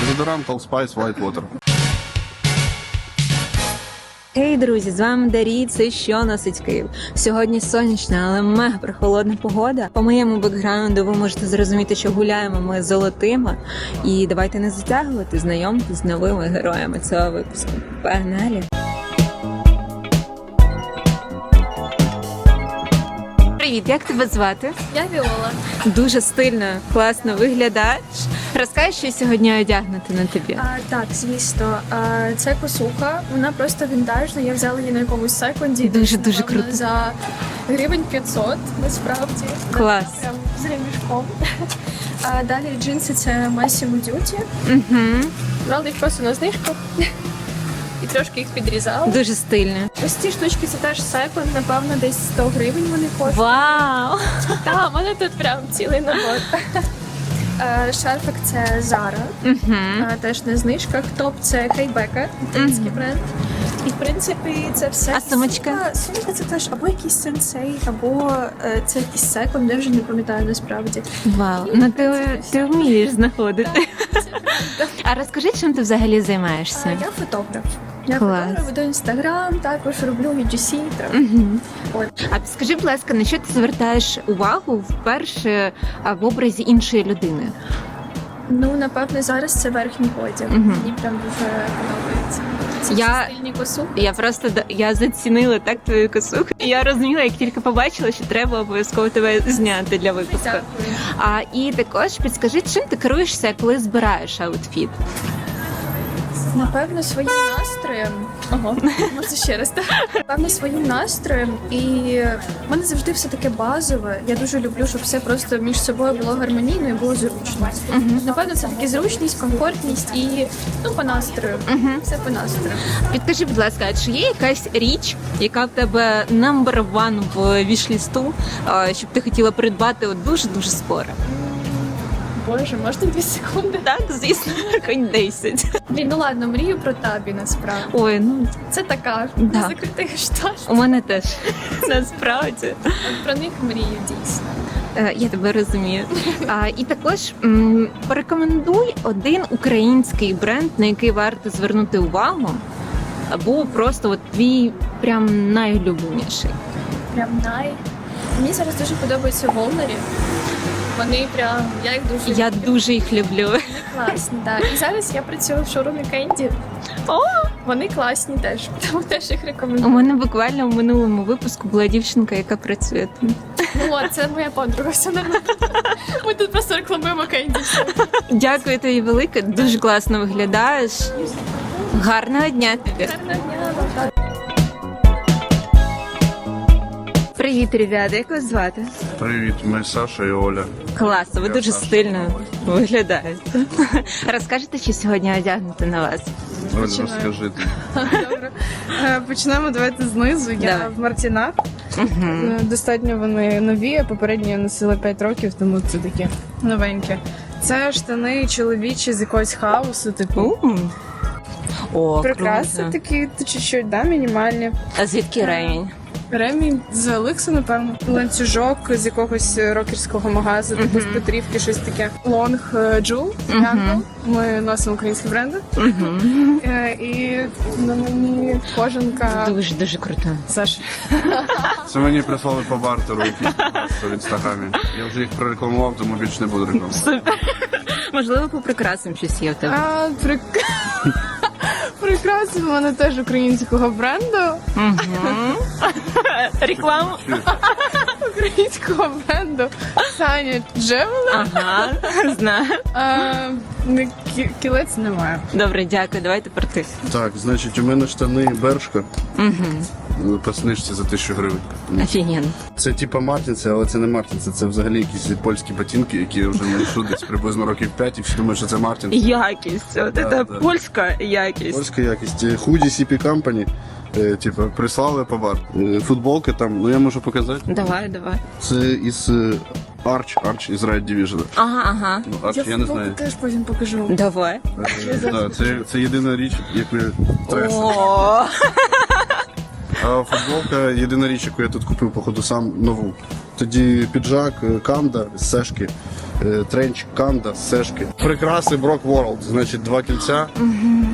Дезодорант All Spice White Water. Хей, друзі, з вами Дарій, це що носить Київ. Сьогодні сонячна, але мега прохолодна погода. По моєму бекграунду ви можете зрозуміти, що гуляємо ми золотими. І давайте не затягувати, знайомтесь з новими героями цього випуску. Погнали! Привіт, як тебе звати? Я Віола. Дуже стильно, класно виглядаєш. Розкажи, що сьогодні одягнути на тобі. А, так, звісно, а, це косуха. Вона просто вінтажна. Я взяла її на якомусь секунді. Дуже, дуже круто. За гривень 500, насправді. Клас. Прям з ремішком. А далі джинси це Massimo Duty. Угу. Брала їх просто на знижку. І трошки їх підрізала. Дуже стильно. Ось ці штучки це теж секунд, напевно, десь 100 гривень вони коштують. Вау! Так, у мене тут прям цілий набор. Е, Шарфик це Zara. Угу. А, теж на знижках. Топ це Хейбека, український бренд. І в принципі це все. А сумочка? Сумка, сумка це теж або якийсь сенсей, або е, це якийсь секунд, я вже не пам'ятаю насправді. Вау, ну ти, ти вмієш знаходити. А розкажи, чим ти взагалі займаєшся? я фотограф. Я Клас. фотограф, веду інстаграм, також роблю UGC. Мгм. От. А скажи, будь ласка, на що ти звертаєш увагу вперше а, в образі іншої людини? Ну, напевне, зараз це верхній одяг. Мгм. Мені прям дуже подобається. Ці Я- всі стильні. Я просто д- я зацінила так твою косуху. І я розуміла, як тільки побачила, що треба обов'язково тебе зняти для випуску. Дякую. А і також підскажи, чим ти керуєшся, коли збираєш аутфіт? Напевно, своїм настроєм. Ого, може ще раз так. Напевно, своїм настроєм. І в мене завжди все таке базове. Я дуже люблю, щоб все просто між собою було гармонійно і було зручно. Напевно, це таки зручність, комфортність і ну по настрою. Все по настрою. Підкажи, будь ласка, а чи є якась річ, яка в тебе number one в вішлісту, щоб ти хотіла придбати от дуже дуже скоро? Боже, можна дві секунди? Так, звісно, хоч 10. Блін, ну ладно, мрію про табі насправді. Ой, ну Це така Да. не закритих штат. у мене теж насправді. От Про них мрію дійсно. Е, Я тебе розумію. А, і також м, порекомендуй один український бренд, на який варто звернути увагу, або просто от твій прям найулюбленіший. Прям най. Мені зараз дуже подобаються волнері. Вони прям, я їх дуже Я люблю. дуже їх люблю. Класні, так. І зараз я працюю в шоурумі Кенді. О! Вони класні теж, тому теж їх У мене буквально в минулому випуску була дівчинка, яка працює там. Ну от, це моя подруга, все нормально. Ми тут просто рекламуємо Кенді. Дякую тобі велике, дуже класно виглядаєш. Гарного дня тобі. Гарного дня Привіт, ребята, як вас звати? Привіт, ми Саша і Оля. Класно, ви Я дуже Саша. стильно виглядаєте. Розкажете, що сьогодні одягнути на вас? Оля, розкажи ти. Добре. Е, Почнемо давайте знизу. Я Давай. в Мартінах. Угу. Е, Достатньо вони нові, а попередні я носила 5 років, тому це такі новенькі. Це штани чоловічі з якогось хаосу, типу. О, Прикраси круто. такі чуть-чуть, да, мінімальні. А звідки ремінь? Ремінь з Еликсу, напевно. Ланцюжок з якогось рокерського магазу, типу з Петрівки, щось таке. Лонг е, Джул. Ми носимо українські бренди. Е, І на мені кожанка. Дуже дуже круто. Саш. Це мені прислали по бартеру якісь в інстаграмі. Я вже їх прорекламував, тому більше не буду рекламувати. Можливо, по прикрасам щось є в тебе. А, прик... Прикраси в мене теж українського бренду. Реклама Рекламу. Українського бренду Саня Джевела. Ага, знаю. А, не кі- кілець немає. Добре, дякую. Давай тепер ти. Так, значить, у мене штани Бершка Угу. По знижці за тисячу гривень. Офігенно. Це типа Мартінси, але це не Мартінси, це взагалі якісь польські ботинки, які вже ношу десь приблизно років 5, і всі думають, що це Мартінси. Якість. От Да, це да. польська якість. Польська якість. Е, Худі CP Company, е, типа, прислали по бар. Е, Футболки там, ну я можу показати. Давай, давай. Це із е, Arch, Arch із Riot Division. Ага, ага. Ну, Arch, я, не футболку знаю. теж потім покажу. Давай. Е, да, це, це єдина річ, яку я Трес. О, А футболка єдина річ, яку я тут купив, походу, сам нову. Тоді піджак, е, канда сешки. е, тренч, канда, сешки. Прикраси Брок World, значить два кільця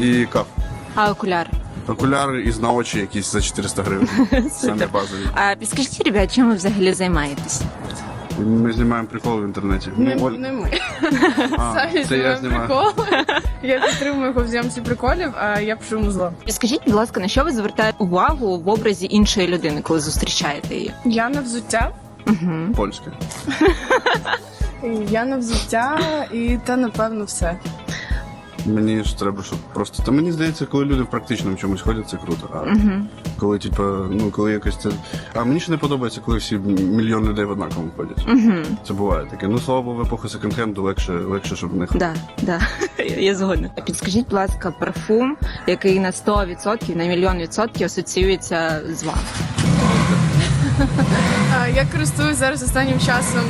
і каф. А окуляри? Окуляри із на очі якісь за 400 гривень. Самі базові. А підскажіть, ребят, чим ви взагалі займаєтесь? Ми знімаємо прикол в інтернеті. Не, Ну, Оль- не ми. а, Самі це я знімаємо знімаю. приколи. Я підтримую його в зйомці приколів, а я пишу йому зло. Скажіть, будь ласка, на що ви звертаєте увагу в образі іншої людини, коли зустрічаєте її? Я на взуття. Угу. Польське. Я на взуття і та напевно все. Мені ж треба, щоб просто. Та мені здається, коли люди в практичному чомусь ходять, це круто. А Угу. коли, типу, ну коли якось це. А мені ще не подобається, коли всі мільйон людей в однаковому ходять. Угу. Це буває таке. Ну слава Богу, в епоху секонд-хенду легше, легше, щоб не ходити. Да, да. Я- Я згодна. Підскажіть, будь ласка, парфум, який на 100%, на мільйон відсотків асоціюється з вами. А, Я користуюсь зараз останнім часом.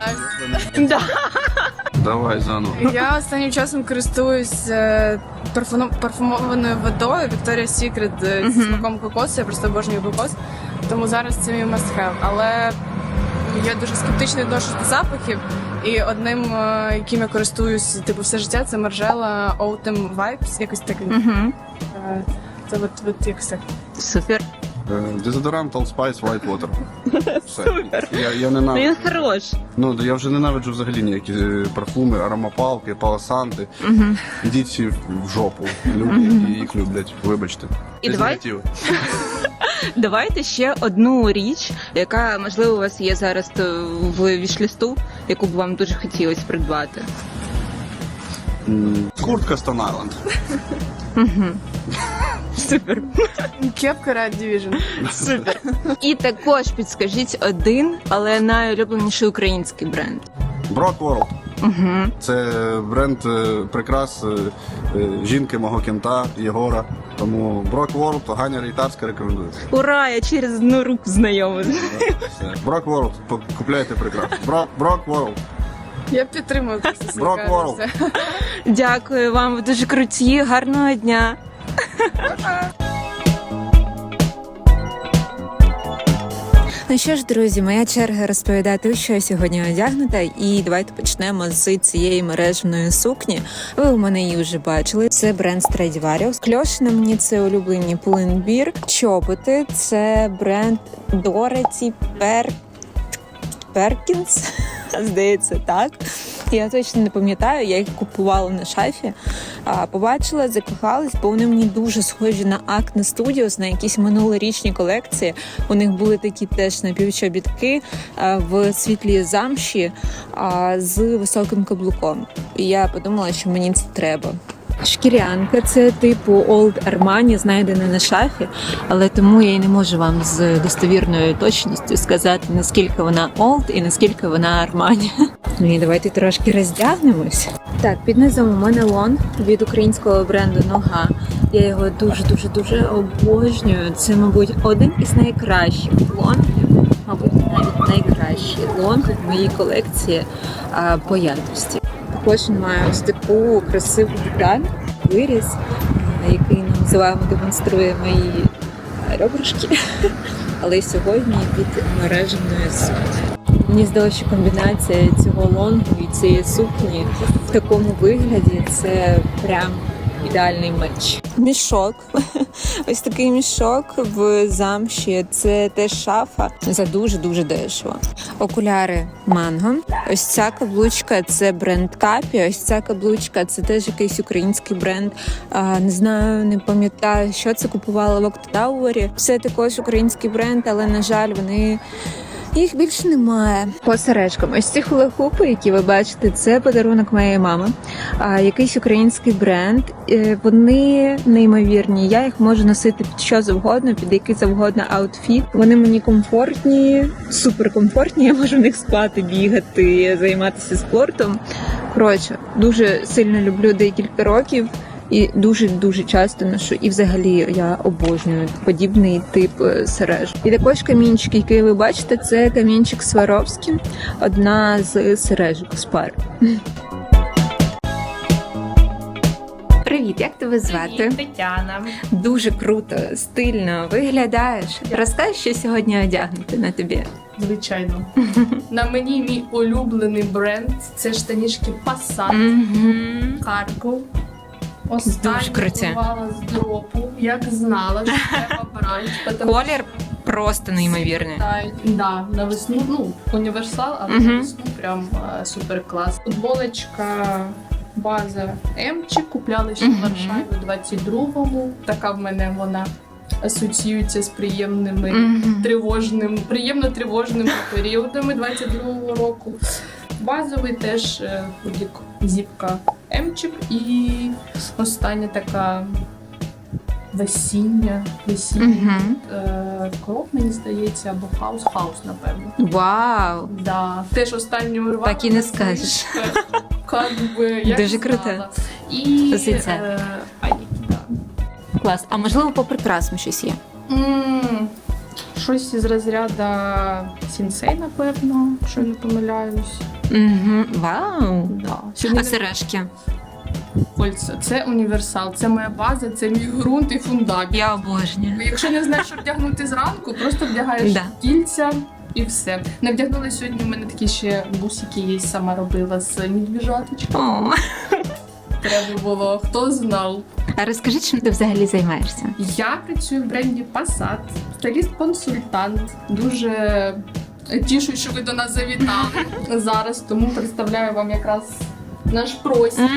а, Да. Давай заново. Я останнім часом користуюсь е, парфуно- парфумованою водою Victoria's Secret е, зі смаком кокосу. Я просто обожнюю кокос. Тому зараз це мій must have. Але я дуже скептично відношусь до запахів. І одним, е, яким я користуюсь типу все життя, це Margiela Autumn Vibes. Якось таке. Угу. Е, Це от, от якось так. Супер. Дезодорант Old Spice White Water. Все. Я, я Ну, ненавиджу. він хорош. Ну, я вже ненавиджу взагалі ніякі е, парфуми, аромапалки, паласанти. Ідіть всі в жопу. Люди, які їх люблять. Вибачте. І давай-. Давайте ще одну річ, яка можливо у вас є зараз е, в вішлісту, яку б вам дуже хотілося придбати. М, Куртка Stone Island. Супер. Кепка Red Division. Супер. І також підскажіть один, але найулюбленіший український бренд. Брок World. Угу. Це бренд е, прикрас е, е, жінки мого кента Єгора. Тому Брок World, Ганя Рейтарська рекомендую. Ура! Я через одну руку знайома. Все. Брок World, по- купляйте прикрас. Брок, Брок World. Я підтримую Брок World. Дякую вам, ви дуже круті. Гарного дня. Ну що ж, друзі, моя черга розповідати, що я сьогодні одягнута, і давайте почнемо з цієї мережної сукні. Ви у мене її вже бачили. Це бренд Stradivarius. Кльош на мені це улюблені Pull&Bear. Чоботи це бренд Dorothy Per... Perkins. Здається, так. Я точно не пам'ятаю, я їх купувала на шафі. Побачила, закохалась, бо вони мені дуже схожі на Acne Studios, на якісь минулорічні колекції. У них були такі теж напівчобітки в світлій замші з високим каблуком. І я подумала, що мені це треба. Шкірянка це типу Old Armani, знайдена на шафі, але тому я й не можу вам з достовірною точністю сказати, наскільки вона Old і наскільки вона Armani. Ну і давайте трошки роздягнемось. Так, під низом у мене лонг від українського бренду Нога. Я його дуже дуже дуже обожнюю. Це, мабуть, один із найкращих лонгів, мабуть, навіть найкращий лонг в моїй колекції а, по якості. Також має ось таку красиву деталь, виріз, який ми називаємо, демонструє мої ребрушки. ребрышки. Але сьогодні під мереженою сукні. Мені здалося, що комбінація цього лонгу і цієї сукні в такому вигляді це прям ідеальний меч. Мішок. Ось такий мішок в замші. Це теж шафа за дуже дуже дешево. Окуляри манго. Ось ця каблучка це бренд Капі. Ось ця каблучка це теж якийсь український бренд. А, не знаю, не пам'ятаю, що це купувала в Октауері. Це також український бренд, але на жаль, вони. Їх більше немає. По сережкам. Ось ці хулахупи, які ви бачите, це подарунок моєї мами. А, якийсь український бренд. Е, Вони неймовірні. Я їх можу носити під що завгодно, під який завгодно аутфіт. Вони мені комфортні, суперкомфортні. Я можу в них спати, бігати, займатися спортом. Коротше, дуже сильно люблю декілька років. І дуже дуже часто ношу. І взагалі я обожнюю подібний тип е, сереж. І також камінчик, який ви бачите, це камінчик Сваровський, одна з сережок з пари. Привіт, як тебе звати? Тетяна. Дуже круто, стильно виглядаєш. Розкажи, що сьогодні одягнути на тобі. звичайно. На мені мій улюблений бренд це штанішки Passat Мгм. Харков. Дуже круті. з дропу, як знала, що треба тому Колір просто неймовірний. Да, на весну, ну, універсал, але Мгм. на весну прям е, супер клас. Футболочка, база Емчик, купляли ще в Мгм. Варшаві у 22-му. Така в мене вона асоціюється з приємними Мгм. тривожним, приємно тривожними періодами 22-го року. Базовий теж е, худік зіпка Емчик і остання така весіння, весіння. Е, Кров, мені здається, або хаус, хаус, напевно. Вау! Да. Теж останню урвала. Так і не скажеш. Как би, як Дуже круте. І Позиція. е, да. Клас. А можливо, по прикрасам щось є? М, Щось із розряду сінсей, напевно, якщо я не помиляюсь. Угу. Вау! Да. Сьогодні А сережки? кольця. Це універсал, це моя база, це мій ґрунт і фундамент. Я обожнюю. Якщо не знаєш, що вдягнути зранку, просто вдягаєш Да. кільця і все. Не вдягнула сьогодні. У мене такі ще бусики є, сама робила з медвіжаточки. О. Треба було, хто знав. А розкажи, чим ти взагалі займаєшся? Я працюю в бренді Passat, стиліст-консультант. Дуже тішусь, що ви до нас завітали зараз, тому представляю вам якраз наш простір.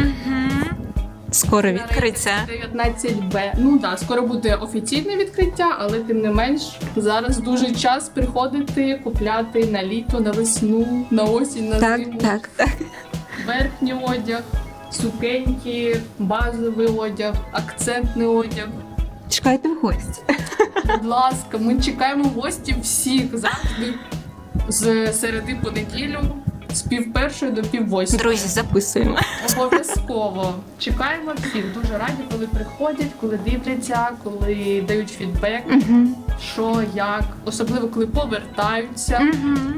Скоро відкриття. 19Б. Ну так, да, скоро буде офіційне відкриття, але тим не менш зараз дуже час приходити, купляти на літо, на весну, на осінь, на Так, зиму. так, так. Верхній одяг, сукеньки, базовий одяг, акцентний одяг. Чекайте в гості. Будь ласка, ми чекаємо гостів всіх завжди з середи по неділю, з пів першої до пів восьмої. Друзі, записуємо. Обов'язково чекаємо всіх. Дуже раді, коли приходять, коли дивляться, коли дають фідбек, що як, особливо коли повертаються.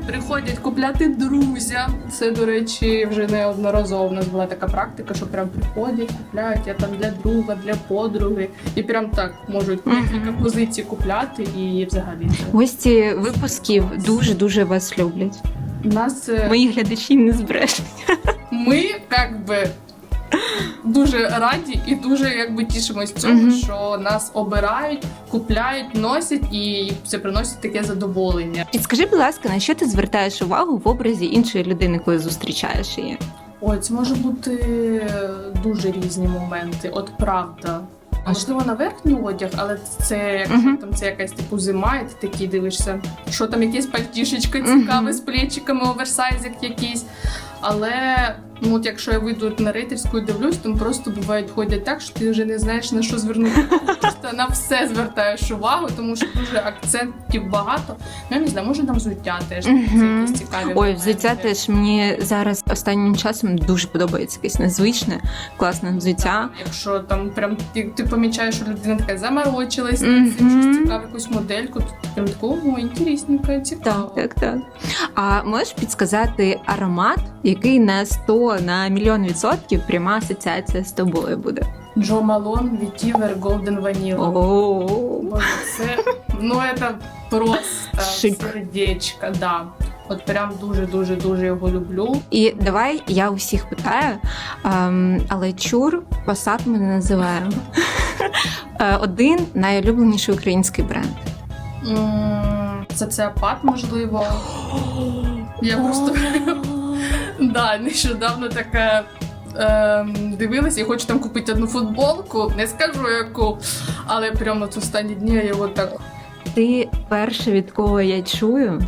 Приходять купляти друзям. Це, до речі, вже неодноразово у нас була така практика, що прям приходять, купляють я там для друга, для подруги, і прям так можуть Мгм. декілька позицій купляти і взагалі. Гості випусків дуже дуже вас люблять. У нас е, Мої глядачі не збрешуть. ми як би дуже раді і дуже якби тішимось цьому, Мгм. що нас обирають, купляють, носять і це приносить таке задоволення. Підскажи, будь ласка, на що ти звертаєш увагу в образі іншої людини, коли зустрічаєш її? Ой, це може бути дуже різні моменти. От правда. Можливо, на верхній одяг, але це якщо Мгм. там це якась типу зима, і ти такий дивишся, що там якесь пальтішечка Мгм. цікаве з плечиками, оверсайзик якийсь. Але ну, от якщо я вийду на рейтерську і дивлюсь, там просто бувають ходять так, що ти вже не знаєш на що звернути. Просто на все звертаєш увагу, тому що дуже акцентів багато. Ну я не знаю, може на взуття теж це якісь цікаві. Ой, моменти. взуття теж мені зараз останнім часом дуже подобається якесь незвичне, класне взуття. Якщо там прям ти, ти помічаєш, що людина така заморочилась, цим щось цікаве, якусь модельку, то прям такого інтересненько, цікаво. Так, так, так. А можеш підсказати аромат, який на 100, на мільйон відсотків пряма асоціація з тобою буде? Джо Малон, Вітівер, Голден Ваніла. Боже, це ну це просто Шик. сердечко, да. От прям дуже дуже дуже його люблю. І давай я усіх питаю, ем, але чур посад ми не називаємо. Е, Один найулюбленіший український бренд. М, Соціопат, можливо. Я просто да, нещодавно таке Ем, дивилася і хочу там купити одну футболку, не скажу яку, але прямо от останні дні я його так Ти перше, від кого я чую.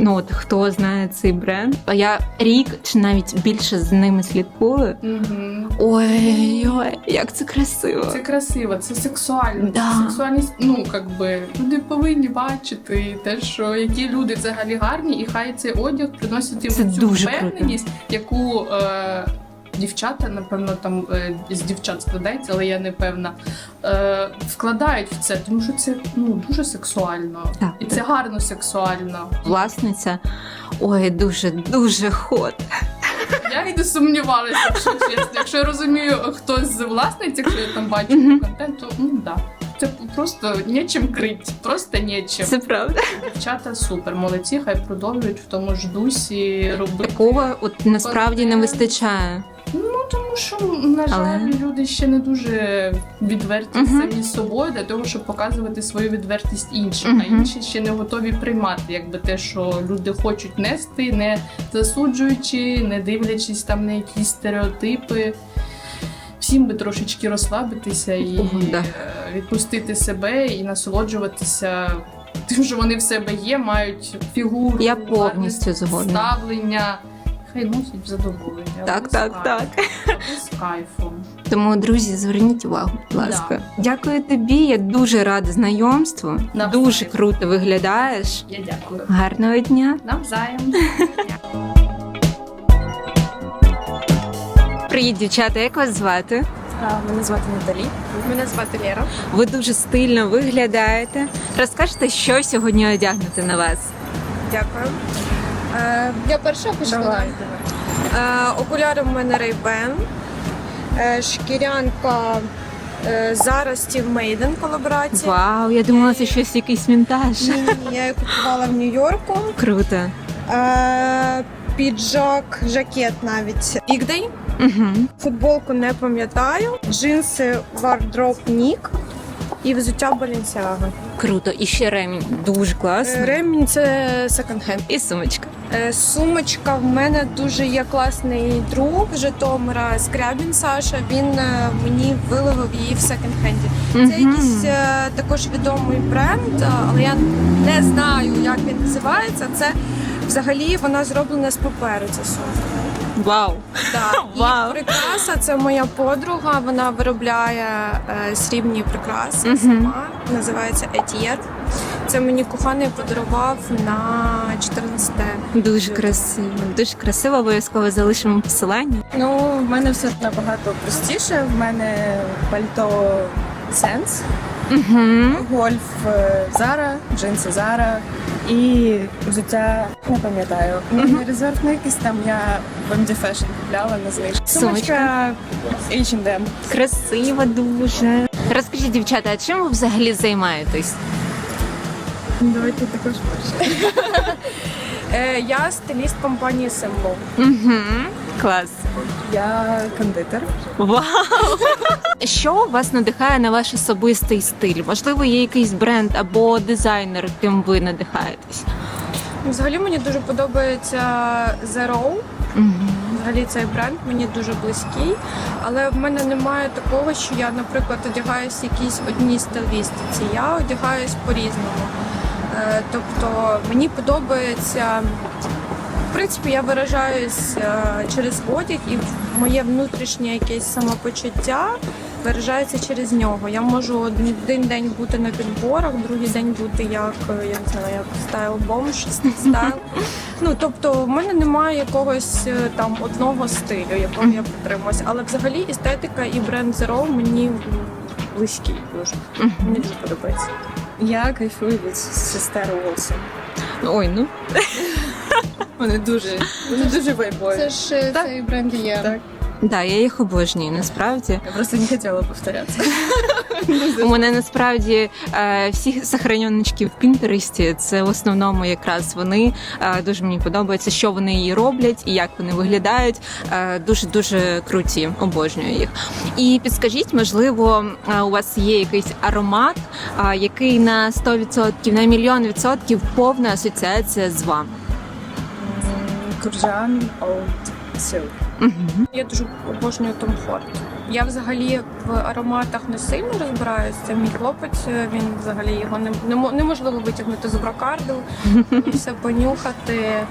Ну, от хто знає цей бренд. А Я рік чи навіть більше з ними слідкую. Угу. Ой-ой, як це красиво. Це красиво, це сексуально. Да. Сексуальність, ну як би люди повинні бачити те, що які люди взагалі гарні, і хай цей одяг приносить їм Це цю впевненість, яку е, дівчата, напевно, там е, з дівчат складається, але я не певна, е, вкладають в це, тому що це ну дуже сексуально, Так. і це гарно сексуально. Власниця. Ой, дуже, дуже хот. Я і не сумнівалася, якщо чесно. Якщо я розумію, хтось з власниць, якщо я там бачу Мгм. контент, то ну да. Це просто нічим крить, просто нічим. Це правда. Дівчата супер, молодці, хай продовжують в тому ж дусі робити. Такого от насправді не вистачає. Тому що на жаль, Але- люди ще не дуже відверті Мгм. самі з собою для того, щоб показувати свою відвертість іншим. А інші ще не готові приймати, якби те, що люди хочуть нести, не засуджуючи, не дивлячись там на якісь стереотипи. Всім би трошечки розслабитися і да. е, відпустити себе і насолоджуватися тим, що вони в себе є, мають фігуру, Я повністю ставлення. В задоволення. Так, або з так, так. з кайфом. Тому, друзі, зверніть увагу, будь ласка. Дякую тобі. Я дуже рада знайомству. Навзаєм. Дуже круто виглядаєш. Я дякую. Гарного дня. Навзаєм. Привіт, дівчата. Як вас звати? Мене звати Наталі. Мене звати Лєра. Ви дуже стильно виглядаєте. Розкажете, що сьогодні одягнути на вас? Дякую. Е, Я перша почала. Давай. е, окуляри в мене Ray-Ban. Е, шкірянка е, зараз Steve Maiden колаборація. Вау, я думала, це щось якийсь мінтаж. Ні, ні, я її купувала в Нью-Йорку. Круто. Е, піджак, жакет навіть. Ігдей. Угу. Футболку не пам'ятаю. Джинси Wardrobe Nick і взуття Balenciaga. Круто. І ще ремінь. Дуже Е, класно. Ремінь це секонд-хенд. І сумочка. Е, Сумочка в мене дуже є класний друг Житомира Скрябін Саша. Він е, мені виловив її в секонд-хенді. Це Мгм. якийсь е, також відомий бренд, е, але я не знаю, як він називається. Це взагалі вона зроблена з паперу. Ця сумка. Вау. Так. Вау. І прикраса це моя подруга. Вона виробляє е, срібні прикраси Мгм. сама. Називається Етієр. Це мені коханий подарував на 14 Дуже красиво. Дуже красиво. Обов'язково залишимо посилання. Ну, в мене все набагато простіше. В мене пальто Сенс, Угу. гольф е, Зара, джинси Зара і взуття не пам'ятаю. Не резерв на якийсь там я в MD Fashion купляла на знижку. Сумочка. H&M. Красиво дуже. Розкажіть, дівчата, а чим ви взагалі займаєтесь? Давайте також перше. Е, Я стиліст компанії Symbol. Угу. Клас. Я кондитер. Вау! Що вас надихає на ваш особистий стиль? Можливо, є якийсь бренд або дизайнер, ким ви надихаєтесь? Взагалі мені дуже подобається Zero. Угу. Взагалі цей бренд мені дуже близький, але в мене немає такого, що я, наприклад, одягаюсь в якійсь одній стилістиці. Я одягаюсь по-різному. Е, Тобто мені подобається, в принципі, я виражаюсь е, через одяг, і моє внутрішнє якесь самопочуття виражається через нього. Я можу один день бути на підборах, другий день бути як е, я не знаю, як стайл бомж, стайл. Ну тобто, в мене немає якогось е, там одного стилю, якого я притримуюсь. Але взагалі естетика і бренд Zero мені близькі дуже. Мені дуже подобається. Я кайфую від сестер Уолсон. Ой, ну Вони дуже, вони дуже вайбові. Це ж е, цей бренд є. Так. да, я їх обожнюю. Насправді Я просто не хотіла повторятися. у мене насправді е, всі сохраненочки в Пінтересті. Це в основному якраз вони е, дуже мені подобається, що вони її роблять і як вони виглядають. Е, дуже дуже круті, обожнюю їх. І підскажіть, можливо, е, у вас є якийсь аромат, е, який на 100%, на мільйон відсотків повна асоціація з вами. Куржан Old Silk. Угу. Я дуже обожнюю Tom Ford. Я взагалі в ароматах не сильно розбираюся. Це мій хлопець. Він взагалі його не, не мо- неможливо витягнути з брокарду, і все понюхати. Е,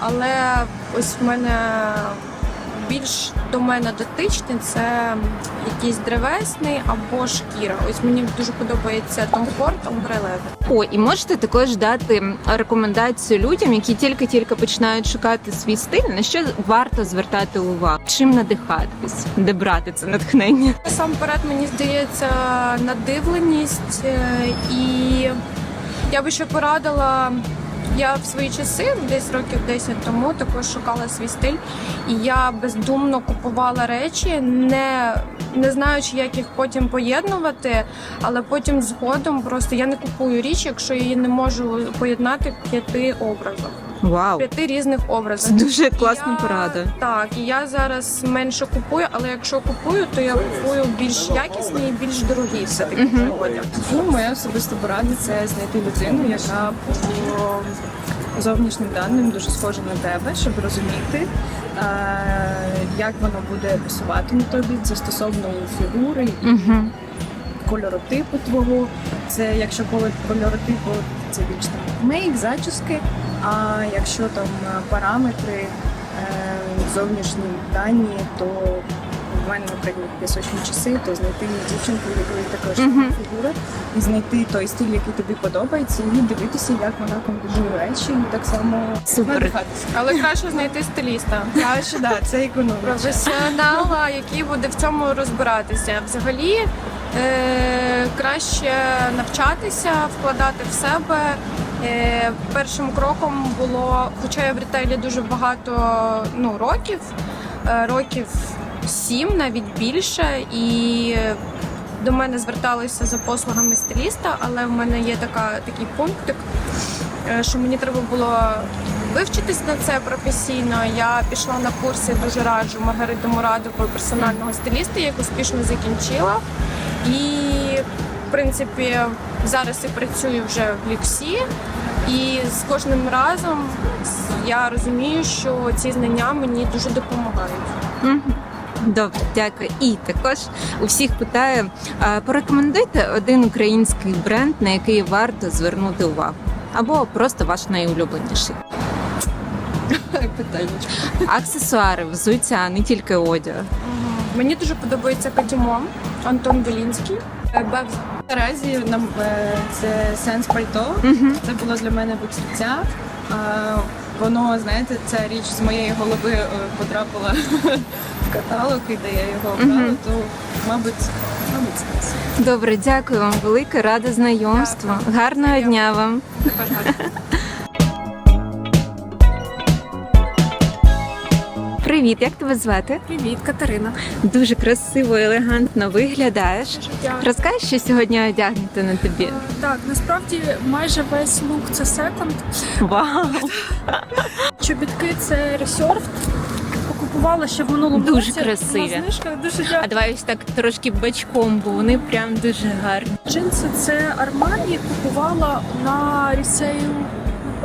але ось в мене більш до мене дотичний це якийсь древесний або шкіра. Ось мені дуже подобається Tom Ford Ombre Leather. О, і можете також дати рекомендацію людям, які тільки-тільки починають шукати свій стиль, на що варто звертати увагу, чим надихатись, де брати це натхнення. Насамперед, мені здається, надивленість е, і я би ще порадила Я в свої часи, десь років 10 тому, також шукала свій стиль, і я бездумно купувала речі, не, не знаючи, як їх потім поєднувати. Але потім згодом просто я не купую річ, якщо я її не можу поєднати в п'яти образах, Вау, п'яти різних це дуже класна Я- порада. Так, і я зараз менше купую, але якщо купую, то я купую більш якісні і більш дорогі все таки одяг. Ну, моя особиста порада це знайти людину, яка по зовнішнім даним дуже схожа на тебе, щоб розуміти, е, як воно буде пасувати на тобі за стосовно фігури і Угу. кольоротипу твого. Це якщо коло- кольоротипу, це більш там мейк, зачіски. А якщо там е, параметри, е, зовнішні дані, то в мене, наприклад, пісочні часи, то знайти дівчинку, якої також Мгм. фігура, і знайти той стиль, який тобі подобається, і дивитися, як вона комбінує речі, і так само Супер. Але краще знайти стиліста. Краще, да, це економить. професіонала, який буде в цьому розбиратися. Взагалі е, краще навчатися, вкладати в себе. Е, першим кроком було, хоча я в ретейлі дуже багато ну, років, е, років сім, навіть більше, і до мене зверталися за послугами стиліста, але в мене є така, такий пунктик, е, що мені треба було вивчитись на це професійно. Я пішла на курси, дуже раджу Маргарити Мурадової персонального стиліста, я їх успішно закінчила. І, в принципі, зараз і працюю вже в ліксі. І з кожним разом я розумію, що ці знання мені дуже допомагають. Добре, дякую. І також у всіх питаю, порекомендуйте один український бренд, на який варто звернути увагу, або просто ваш найулюбленіший. Питання. Аксесуари, взуття, не тільки одяг. Мені дуже подобається Катімо, Антон Белінський. Е, Бевз Наразі нам е, це сенс пальто. Це було для мене відкриття. Воно, знаєте, ця річ з моєї голови е, потрапила в каталог, і де я його обрала, то, мабуть, мабуть, це. Добре, дякую вам велике, рада знайомству. Гарного дня вам. Привіт, як тебе звати? Привіт, Катерина. Дуже красиво, елегантно виглядаєш. Розкажеш, що сьогодні одягнути на тобі? Так, насправді майже весь лук це секонд. Вау! Чобітки це ресерв. Покупувала ще в минулому Дуже році. красиві. На знижках дуже А дякую. давай ось так трошки бачком, бо вони прям дуже гарні. Джинси це Armani, купувала на ресейл,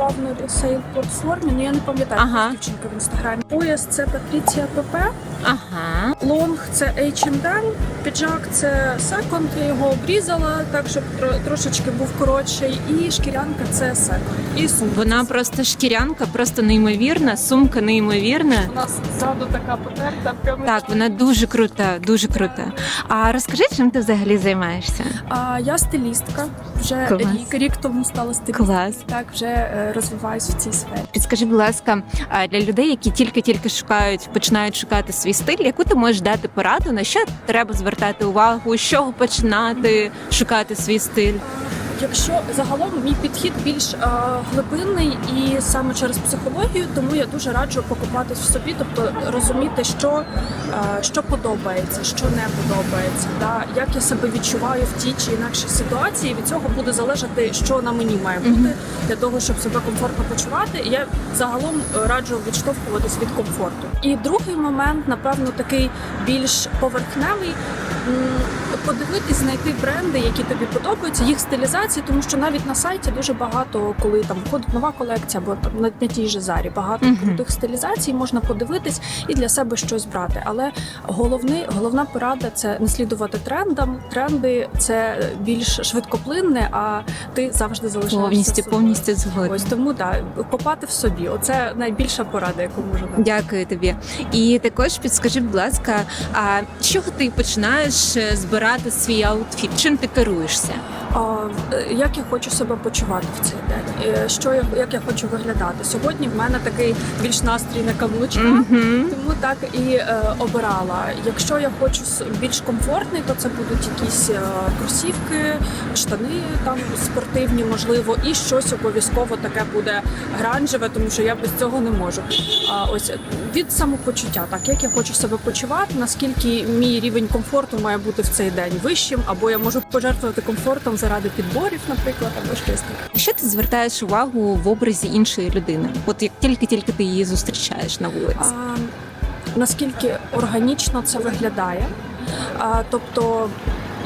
напевно, сейл платформі, ну я не пам'ятаю, ага. дівчинка в інстаграмі. Пояс це Патріція ПП, Ага. лонг це H&M, піджак це секонд, я його обрізала, так щоб трошечки був коротший, і шкірянка це секонд. І сумка. Вона просто шкірянка, просто неймовірна, сумка неймовірна. У нас ззаду така потерта, прямо Так, вона дуже крута, дуже крута. А розкажи, чим ти взагалі займаєшся? А я стилістка. Вже Клас. рік, рік тому стала стилісткою. Клас. Так, вже е, розвиваюсь в цій сфері. Підскажи, будь ласка, для людей, які тільки-тільки шукають, починають шукати свій стиль, яку ти можеш дати пораду, на що треба звертати увагу, з чого починати шукати свій стиль? Якщо загалом мій підхід більш е, глибинний і саме через психологію, тому я дуже раджу покупатись в собі, тобто розуміти, що, е, що подобається, що не подобається, да, як я себе відчуваю в тій чи інакшій ситуації. Від цього буде залежати, що на мені має бути для того, щоб себе комфортно почувати. І я загалом раджу відштовхуватись від комфорту. І другий момент, напевно, такий більш поверхневий. Подивитись, знайти бренди, які тобі подобаються, їх стилізації, тому що навіть на сайті дуже багато, коли там входить нова колекція, або там на, на тій же зарі багато Мгм. крутих стилізацій, можна подивитись і для себе щось брати. Але головний, головна порада це не слідувати трендам. Тренди це більш швидкоплинне, а ти завжди залишаєшся Повністю, повністю згодна. Ось тому так, копати в собі. Оце найбільша порада, яку можу дати. Дякую тобі. І також підскажи, будь ласка, а чого ти починаєш е, збирати свій аутфіт? Чим ти керуєшся? А, як я хочу себе почувати в цей день, е, що я як я хочу виглядати. Сьогодні в мене такий більш настрій на каблучках, тому так і е, обирала. Якщо я хочу більш комфортний, то це будуть якісь е, кросівки, штани там спортивні, можливо, і щось обов'язково таке буде гранжеве, тому що я без цього не можу. А ось від самопочуття, так як я хочу себе почувати, наскільки мій рівень комфорту має бути в цей день вищим, або я можу пожертвувати комфортом заради підборів, наприклад, або щось таке. Що ти звертаєш увагу в образі іншої людини? От як тільки-тільки ти її зустрічаєш на вулиці? А, наскільки органічно це виглядає. А, тобто,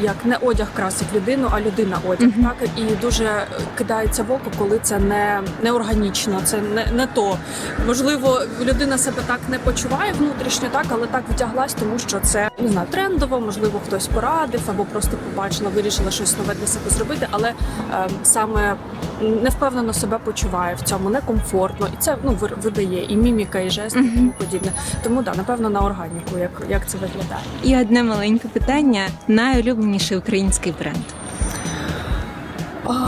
як не одяг красить людину, а людина одяг. Мгм. Так і дуже кидається в око, коли це не, не органічно, це не, не то. Можливо, людина себе так не почуває внутрішньо, так, але так вдяглась, тому що це не знаю, трендово, можливо, хтось порадив або просто побачила, вирішила щось нове для себе зробити, але е, саме невпевнено себе почуває в цьому, некомфортно, і це ну видає і міміка, і жести, і тому подібне. Тому да, напевно, на органіку, як, як це виглядає. І одне маленьке питання: найулюбленіший український бренд,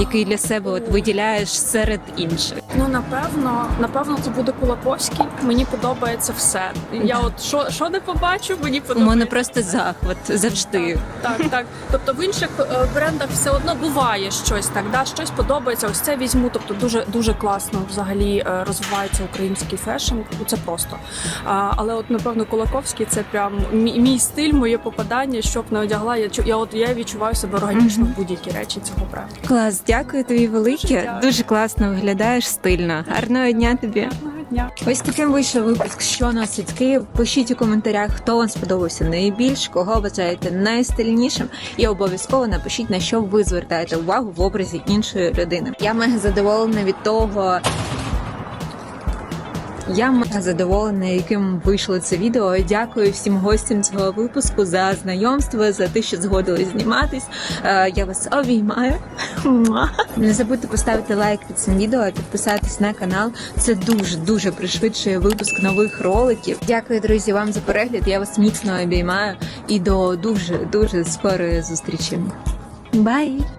який для себе от виділяєш серед інших. Ну напевно, напевно, це буде Кулаковський. Мені подобається все. Я от що, що не побачу, мені У мене просто захват завжди. Так, так. Тобто в інших е, брендах все одно буває щось так, да, щось подобається. Ось це візьму. Тобто дуже дуже класно взагалі е, розвивається український фешн. Ну, Це просто. А, але от напевно Кулаковський це прям мій, мій стиль, моє попадання. Щоб не одягла. Я я от я відчуваю себе органічно в будь-які речі цього бренду. Клас, дякую тобі велике. Дуже класно виглядаєш стильно. Гарного дня тобі. Ось таким вийшов випуск, що носить Київ. Пишіть у коментарях, хто вам сподобався найбільш, кого вважаєте найстильнішим, і обов'язково напишіть на що ви звертаєте увагу в образі іншої людини. Я мега задоволена від того. Я мега задоволена, яким вийшло це відео. Дякую всім гостям цього випуску за знайомство, за те, що згодились зніматись. Е, Я вас обіймаю. Не забудьте поставити лайк під цим відео, підписатись на канал. Це дуже дуже пришвидшує випуск нових роликів. Дякую, друзі, вам за перегляд. Я вас міцно обіймаю і до дуже дуже скорої зустрічі. Бай!